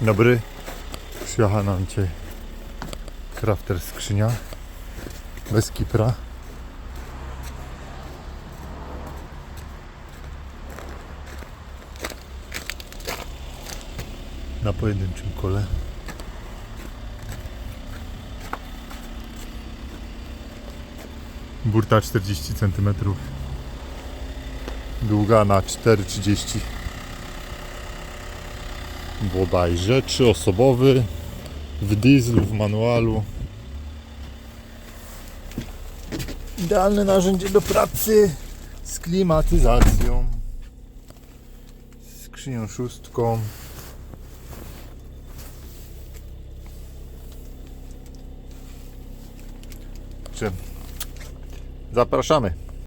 Dobry. Przyjechała nam dzisiaj crafter skrzynia. Bez kipra. Na pojedynczym kole. Burta 40 cm. Długa na 4,30 bodajże, trzyosobowy w dieslu, w manualu. Idealne narzędzie do pracy z klimatyzacją, skrzynią szóstką. Zapraszamy.